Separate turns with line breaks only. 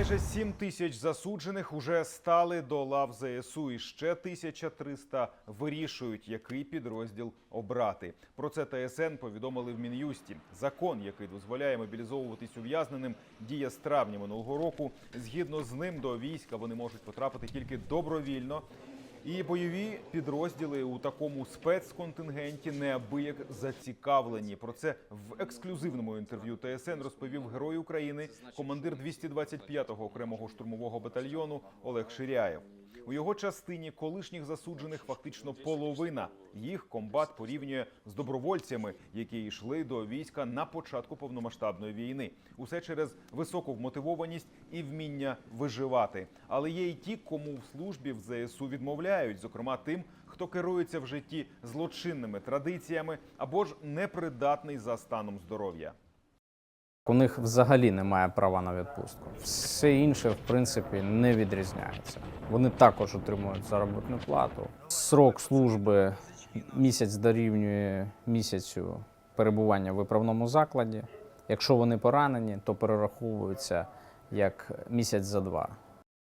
Майже 7 тисяч засуджених уже стали до лав ЗСУ. І ще 1300 вирішують, який підрозділ обрати. Про це ТСН повідомили в Мін'юсті. Закон, який дозволяє мобілізовуватись ув'язненим, діє з травня минулого року. Згідно з ним до війська вони можуть потрапити тільки добровільно. І бойові підрозділи у такому спецконтингенті неабияк зацікавлені. Про це в ексклюзивному інтерв'ю ТСН розповів герой України, командир 225-го окремого штурмового батальйону Олег Ширяєв. У його частині колишніх засуджених фактично половина. Їх комбат порівнює з добровольцями, які йшли до війська на початку повномасштабної війни. Усе через високу вмотивованість і вміння виживати. Але є й ті, кому в службі в ЗСУ відмовляють, зокрема тим, хто керується в житті злочинними традиціями або ж непридатний за станом здоров'я.
У них взагалі немає права на відпустку. Все інше, в принципі, не відрізняється. Вони також отримують заробітну плату. Срок служби місяць дорівнює місяцю перебування в виправному закладі. Якщо вони поранені, то перераховуються як місяць за два.